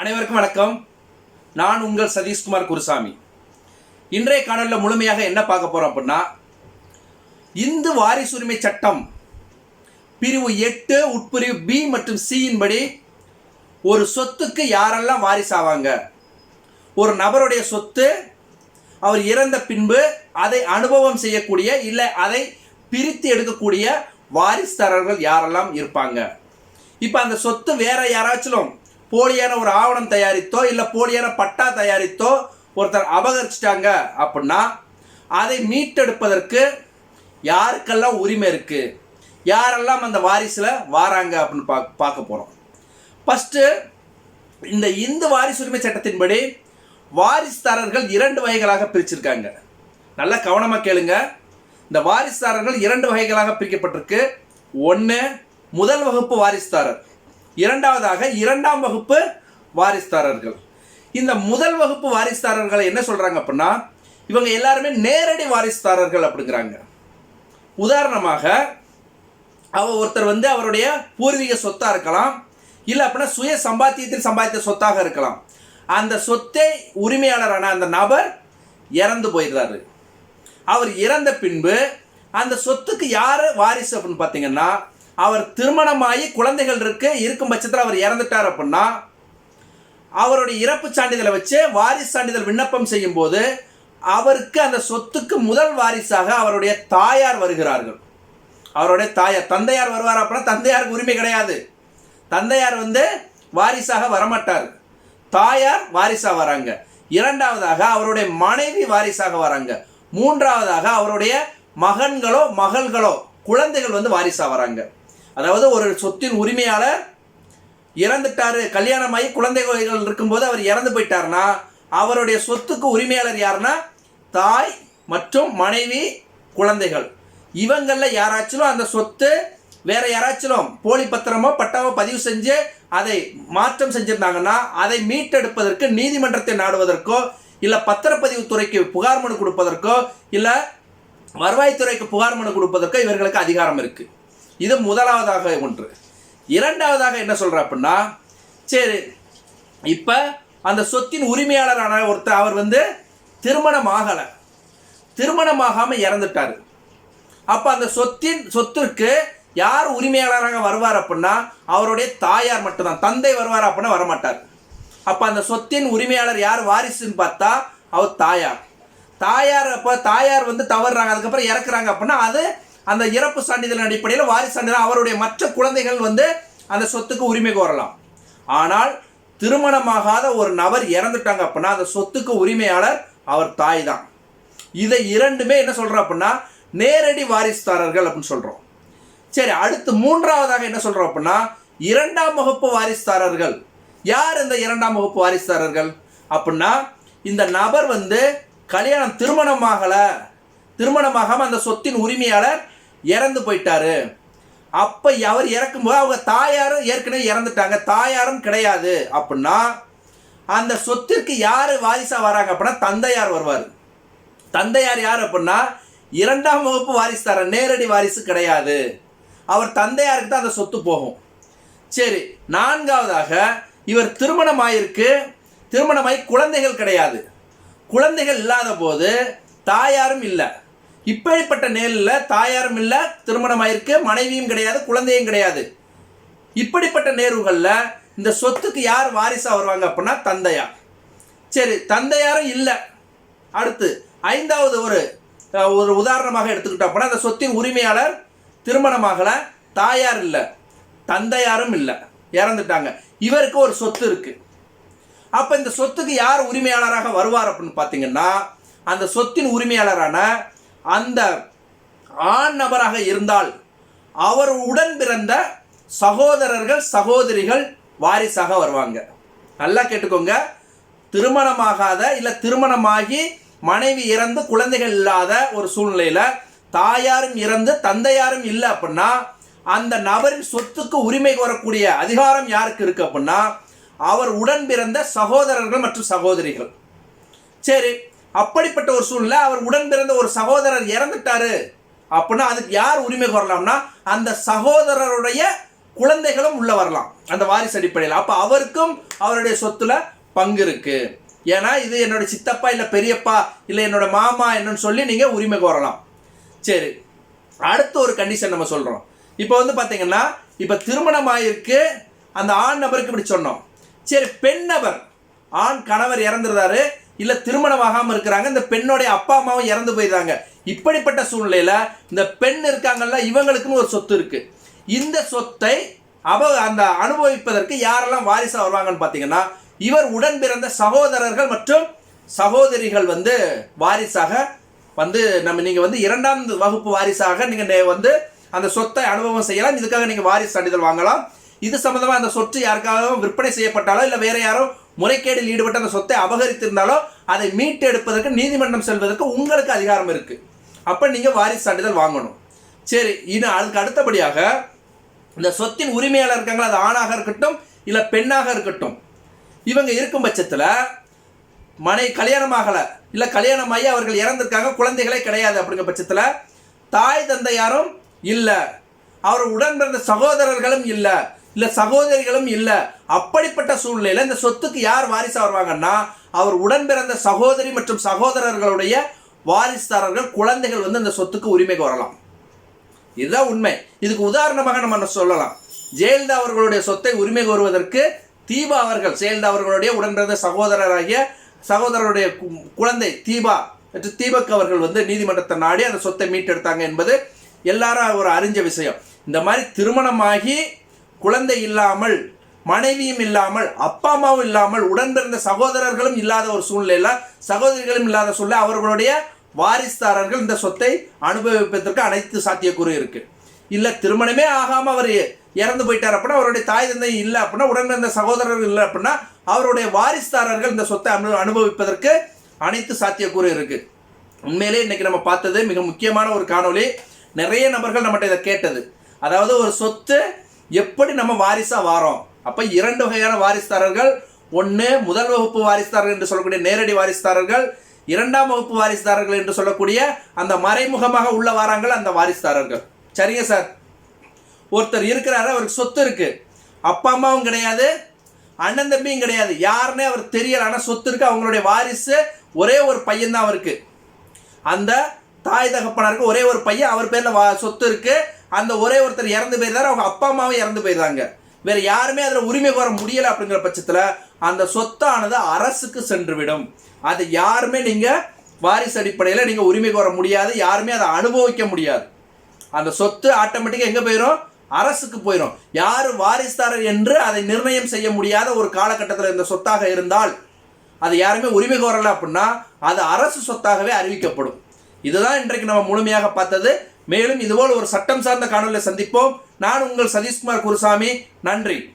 அனைவருக்கும் வணக்கம். நான் உங்கள் சதீஷ்குமார் குருசாமி. இன்றைய காணொலியில் முழுமையாக என்ன பார்க்க போறோம் அப்படின்னா இந்து வாரிசுரிமை சட்டம் பிரிவு எட்டு உட்பிரிவு பி மற்றும் சியின் படி ஒரு சொத்துக்கு யாரெல்லாம் வாரிசாவாங்க ஒரு நபருடைய சொத்து அவர் இறந்த பின்பு அதை அனுபவம் செய்யக்கூடிய இல்லை அதை பிரித்து எடுக்கக்கூடிய வாரிசுதாரர்கள் யாரெல்லாம் இருப்பாங்க? இப்போ அந்த சொத்து வேற யாராச்சும் போலியான ஒரு ஆவணம் தயாரித்தோ இல்லை போலியான பட்டா தயாரித்தோ ஒருத்தர் அபகரிச்சிட்டாங்க அப்படின்னா அதை மீட்டெடுப்பதற்கு யாருக்கெல்லாம் உரிமை இருக்குது யாரெல்லாம் அந்த வாரிசில் வாராங்க அப்படின்னு பா பார்க்க போகிறோம் ஃபஸ்ட்டு இந்த இந்து வாரிசு உரிமை சட்டத்தின்படி வாரிசுதாரர்கள் இரண்டு வகைகளாக பிரிச்சிருக்காங்க. நல்லா கவனமாக கேளுங்க. இந்த வாரிசுதாரர்கள் இரண்டு வகைகளாக பிரிக்கப்பட்டிருக்கு. ஒன்று முதல் வகுப்பு வாரிசுதாரர். இரண்டாவதாக இரண்டாம் வகுப்பு வாரிசுதாரர்கள். இந்த முதல் வகுப்பு வாரிசுதாரர்களை என்ன சொல்கிறாங்க அப்படின்னா இவங்க எல்லாருமே நேரடி வாரிசுதாரர்கள் அப்படிங்கிறாங்க. உதாரணமாக அவ ஒருத்தர் வந்து அவருடைய பூர்வீக சொத்தாக இருக்கலாம் இல்லை அப்படின்னா சுய சம்பாத்தியத்தில் சம்பாதித்த சொத்தாக இருக்கலாம். அந்த சொத்தை உரிமையாளரான அந்த நபர் இறந்து போயிடுறாரு. அவர் இறந்த பின்பு அந்த சொத்துக்கு யார் வாரிசு அப்படின்னு பார்த்தீங்கன்னா அவர் திருமணமாகி குழந்தைகள் இருக்கு இருக்கும் பட்சத்தில் அவர் இறந்துட்டார் அப்படின்னா அவருடைய இறப்பு சான்றிதழை வச்சு வாரிசு சான்றிதழ் விண்ணப்பம் செய்யும் போது அவருக்கு அந்த சொத்துக்கு முதல் வாரிசாக அவருடைய தாயார் வருகிறார்கள். அவருடைய தாயார் தந்தையார் வருவார் அப்படின்னா தந்தையாருக்கு உரிமை கிடையாது. தந்தையார் வந்து வாரிசாக வரமாட்டார். தாயார் வாரிசாக வராங்க. இரண்டாவதாக அவருடைய மனைவி வாரிசாக வராங்க. மூன்றாவதாக அவருடைய மகன்களோ மகள்களோ குழந்தைகள் வந்து வாரிசாக வராங்க. அதாவது ஒரு சொத்தின் உரிமையாளர் இறந்துட்டாரு கல்யாணமாகி குழந்தைகள் இருக்கும்போது அவர் இறந்து போயிட்டாருன்னா அவருடைய சொத்துக்கு உரிமையாளர் யாருன்னா தாய் மற்றும் மனைவி குழந்தைகள். இவங்களில் யாராச்சும் அந்த சொத்து வேற யாராச்சும் போலி பத்திரமோ பட்டாவோ பதிவு செஞ்சு அதை மாற்றம் செஞ்சிருந்தாங்கன்னா அதை மீட்டெடுப்பதற்கு நீதிமன்றத்தை நாடுவதற்கோ இல்லை பத்திரப்பதிவு துறைக்கு புகார் மனு கொடுப்பதற்கோ இல்லை வருவாய்த்துறைக்கு புகார் மனு கொடுப்பதற்கோ இவர்களுக்கு அதிகாரம் இருக்குது இது முதலாவதாக ஒன்று. இரண்டாவதாக என்ன சொல்கிற அப்படின்னா சரி இப்போ அந்த சொத்தின் உரிமையாளரான ஒருத்தர் அவர் வந்து திருமணம் ஆகலை திருமணமாகாம இறந்துட்டாரு. அப்போ அந்த சொத்தின் சொத்திற்கு யார் உரிமையாளராக வருவார் அப்படின்னா அவருடைய தாயார் மட்டும்தான். தந்தை வருவார் அப்படின்னா வரமாட்டார். அப்போ அந்த சொத்தின் உரிமையாளர் யார்? வாரிசுன்னு பார்த்தா அவர் தாயார். தாயார் அப்போ தாயார் வந்து தவறுறாங்க. அதுக்கப்புறம் இறக்குறாங்க அப்படின்னா அது அந்த இறப்பு சான்றிதழின் அடிப்படையில் வாரிசு சான்றிதழ் அவருடைய மற்ற குழந்தைகள் வந்து அந்த சொத்துக்கு உரிமை கோரலாம். ஆனால் திருமணமாகாத ஒரு நபர் இறந்துட்டாங்க அப்படின்னா அந்த சொத்துக்கு உரிமையாளர் அவர் தாய் தான். இதை இரண்டுமே என்ன சொல்கிறோம் அப்படின்னா நேரடி வாரிசுதாரர்கள் அப்படின்னு சொல்கிறோம் சரி அடுத்து மூன்றாவதாக என்ன சொல்கிறோம் அப்படின்னா இரண்டாம் வகுப்பு வாரிசுதாரர்கள். யார் இந்த இரண்டாம் வகுப்பு வாரிசுதாரர்கள்? அப்படின்னா இந்த நபர் வந்து கல்யாணம் திருமணமாகலை. திருமணமாகாமல் அந்த சொத்தின் உரிமையாளர் இறந்து போயிட்டாரு. அப்ப அவர் இறக்கும்போது அவங்க தாயாரும் ஏற்கனவே இறந்துட்டாங்க. தாயாரும் கிடையாது அப்படின்னா அந்த சொத்திற்கு யார் வாரிசா வராங்க அப்படின்னா தந்தையார் வருவார். தந்தையார் யார் அப்படின்னா இரண்டாம் வகுப்பு வாரிசு தர நேரடி வாரிசு கிடையாது. அவர் தந்தையாருக்கு தான் அந்த சொத்து போகும். சரி நான்காவதாக இவர் திருமணம் ஆயிருக்கு திருமணமாகி குழந்தைகள் கிடையாது. குழந்தைகள் இல்லாத போது தாயாரும் இல்லை. இப்படிப்பட்ட நேரில் தாயாரும் இல்லை திருமணம் ஆயிருக்கு மனைவியும் கிடையாது குழந்தையும் கிடையாது. இப்படிப்பட்ட நேர்வுகளில் இந்த சொத்துக்கு யார் வாரிசாக வருவாங்க அப்படின்னா தந்தையார். சரி தந்தையாரும் இல்லை. அடுத்து ஐந்தாவது ஒரு ஒரு உதாரணமாக எடுத்துக்கிட்டோம் அப்படின்னா அந்த சொத்தின் உரிமையாளர் திருமணமாகலை தாயார் இல்லை தந்தையாரும் இல்லை. இறந்துட்டாங்க. இவருக்கு ஒரு சொத்து இருக்குது அப்போ இந்த சொத்துக்கு யார் உரிமையாளராக வருவார் அப்படின்னு பார்த்தீங்கன்னா அந்த சொத்தின் உரிமையாளரான அந்த ஆண் நபராக இருந்தால் அவர் உடன் பிறந்த சகோதரர்கள் சகோதரிகள் வாரிசாக வருவாங்க. நல்லா கேட்டுக்கோங்க. திருமணமாகாத இல்லை திருமணமாகி மனைவி இறந்து குழந்தைகள் இல்லாத ஒரு சூழ்நிலையில் தாயாரும் இறந்து தந்தையாரும் இல்லை அப்படின்னா அந்த நபரின் சொத்துக்கு உரிமை கோரக்கூடிய அதிகாரம் யாருக்கு இருக்கு அப்படின்னா அவர் உடன் பிறந்த சகோதரர்கள் மற்றும் சகோதரிகள். சரி அப்படிப்பட்ட ஒரு சூழ்நிலை அவர் உடன் பிறந்த ஒரு சகோதரர் இறந்துட்டாரு. அப்படின்னா அதுக்கு யார் உரிமை கோரலாம்னா அந்த சகோதரருடைய குழந்தைகளும் உள்ள வரலாம். அந்த வாரிசு அடிப்படையில். அப்போ அவருக்கும் அவருடைய சொத்துல பங்கு இருக்கு. ஏன்னா இது என்னோட சித்தப்பா இல்லை பெரியப்பா இல்லை என்னோட மாமா என்னன்னு சொல்லி நீங்கள் உரிமை கோரலாம். சரி. அடுத்த ஒரு கண்டிஷன் நம்ம சொல்கிறோம் இப்போ வந்து பார்த்தீங்கன்னா இப்போ திருமணம் ஆயிருக்கு அந்த ஆண் நபருக்கு இப்படி சொன்னோம். சரி பெண் நபர் ஆண் கணவர் இறந்துருந்தாரு இல்ல திருமணம் இருக்கிறாங்க இந்த பெண்ணுடைய அப்பா அம்மாவும் இறந்து போயிடுறாங்க. இப்படிப்பட்ட சூழ்நிலையில இந்த பெண் இருக்காங்கல்ல இவங்களுக்குன்னு ஒரு சொத்து இருக்கு. இந்த சொத்தை அவ அந்த அனுபவிப்பதற்கு யாரெல்லாம் வாரிசா வருவாங்கன்னு பாத்தீங்கன்னா இவர் உடன் பிறந்த சகோதரர்கள் மற்றும் சகோதரிகள் வந்து வாரிசாக வந்து நம்ம நீங்க வந்து இரண்டாம் வகுப்பு வாரிசாக நீங்க வந்து அந்த சொத்தை அனுபவம் செய்யலாம். இதுக்காக நீங்க வாரிசு சான்றிதழ் வாங்கலாம். இது சம்மந்தமாக அந்த சொத்து யாருக்காகவும் விற்பனை செய்யப்பட்டாலோ இல்லை வேற யாரோ முறைகேடில் ஈடுபட்டு அந்த சொத்தை அபகரித்திருந்தாலோ அதை மீட்டு எடுப்பதற்கு நீதிமன்றம் செல்வதற்கு உங்களுக்கு அதிகாரம் இருக்கு. அப்போ நீங்கள் வாரிசு சான்றிதழ் வாங்கணும். சரி இன்னும் அதுக்கு அடுத்தபடியாக இந்த சொத்தின் உரிமையாளர் இருக்காங்களா அது ஆணாக இருக்கட்டும் இல்லை பெண்ணாக இருக்கட்டும். இவங்க இருக்கும் பட்சத்தில் மனை கல்யாணம் இல்லை கல்யாணமாகி அவர்கள் இறந்திருக்காங்க குழந்தைகளே கிடையாது அப்படிங்கிற பட்சத்தில் தாய் தந்தையாரும் இல்லை. அவர் உடன் பிறந்த சகோதரர்களும் இல்லை. இல்ல சகோதரிகளும் இல்ல. அப்படிப்பட்ட சூழ்நிலையில இந்த சொத்துக்கு யார் வாரிசா வருவாங்கன்னா அவர் உடன் பிறந்த சகோதரி மற்றும் சகோதரர்களுடைய வாரிசுதாரர்கள் குழந்தைகள் வந்து அந்த சொத்துக்கு உரிமை கோரலாம். இதுதான் உண்மை. இதுக்கு உதாரணமாக நம்ம சொல்லலாம். ஜெயலலிதா அவர்களுடைய சொத்தை உரிமை கோருவதற்கு தீபா அவர்கள் ஜெயலலிதா அவர்களுடைய உடன்பிறந்த சகோதரராகிய சகோதரருடைய குழந்தை தீபா மற்றும் தீபக் அவர்கள் வந்து நீதிமன்றத்தை நாடி அந்த சொத்தை மீட்டெடுத்தாங்க என்பது எல்லாரும் ஒரு அறிஞ்ச விஷயம். இந்த மாதிரி திருமணமாகி குழந்தை இல்லாமல் மனைவியும் இல்லாமல் அப்பா அம்மாவும் இல்லாமல் உடன்பிறந்த சகோதரர்களும் இல்லாத ஒரு சூழ்நிலையில் சகோதரிகளும் இல்லாத சூழ்நிலை அவர்களுடைய வாரிசுதாரர்கள் இந்த சொத்தை அனுபவிப்பதற்கு அனைத்து சாத்தியக்கூறு இருக்கு. இல்லை திருமணமே ஆகாமல் அவர் இறந்து போயிட்டார் அப்படின்னா அவருடைய தாய் தந்தை இல்லை அப்படின்னா உடன்பிறந்த சகோதரர்கள் இல்லை அப்படின்னா அவருடைய வாரிசுதாரர்கள் இந்த சொத்தை அனு அனுபவிப்பதற்கு அனைத்து சாத்தியக்கூறு இருக்கு. உண்மையிலே இன்னைக்கு நம்ம பார்த்தது மிக முக்கியமான ஒரு காணொளி. நிறைய நபர்கள் நம்மகிட்ட இதை கேட்டது. அதாவது ஒரு சொத்து எப்படி நம்ம வாரிசா வாரோம்? அப்ப இரண்டு வகையான வாரிசுதாரர்கள். ஒன்று முதல் வகுப்பு வாரிசுதாரர்கள் என்று சொல்லக்கூடிய நேரடி வாரிசுதாரர்கள். இரண்டாம் வகுப்பு வாரிசுதாரர்கள் என்று சொல்லக்கூடிய அந்த மறைமுகமாக உள்ள வாராங்கள் அந்த வாரிசுதாரர்கள். சரிங்க சார்? ஒருத்தர் இருக்கிறாரு அவருக்கு சொத்து இருக்கு. அப்பா அம்மாவும் கிடையாது. அண்ணன் தம்பியும் கிடையாது. யாருன்னே அவர் தெரியல. ஆனால் சொத்து இருக்கு. அவங்களுடைய வாரிசு ஒரே ஒரு பையன் தான் அவருக்கு. அந்த தாய் தகப்பனாருக்கு ஒரே ஒரு பையன். அவர் பேர்ல வா- சொத்து இருக்கு. அந்த ஒரே ஒருத்தர் இறந்து போயிருந்தாரு அவங்க அப்பா அம்மாவும் இறந்து போயிருந்தாங்க. வேற யாருமே அதில் உரிமை கோர முடியலை அப்படிங்கிற பட்சத்தில் அந்த சொத்தானது அரசுக்கு சென்றுவிடும். அது யாருமே நீங்கள் வாரிசு அடிப்படையில் நீங்கள் உரிமை கோர முடியாது யாருமே அதை அனுபவிக்க முடியாது. அந்த சொத்து ஆட்டோமேட்டிக்காக எங்கே போயிடும் அரசுக்கு போயிடும் யார் வாரிசுதாரர் என்று அதை நிர்ணயம் செய்ய முடியாத ஒரு காலகட்டத்தில் இந்த சொத்தாக இருந்தால் அது யாருமே உரிமை கோரலை அப்படின்னா அது அரசு சொத்தாகவே அறிவிக்கப்படும். இதுதான் இன்றைக்கு நம்ம முழுமையாக பார்த்தது. மேலும் இதுபோல் ஒரு சட்டம் சார்ந்த காணொலியை சந்திப்போம். நான் உங்கள் சதீஷ்குமார் குருசாமி. நன்றி.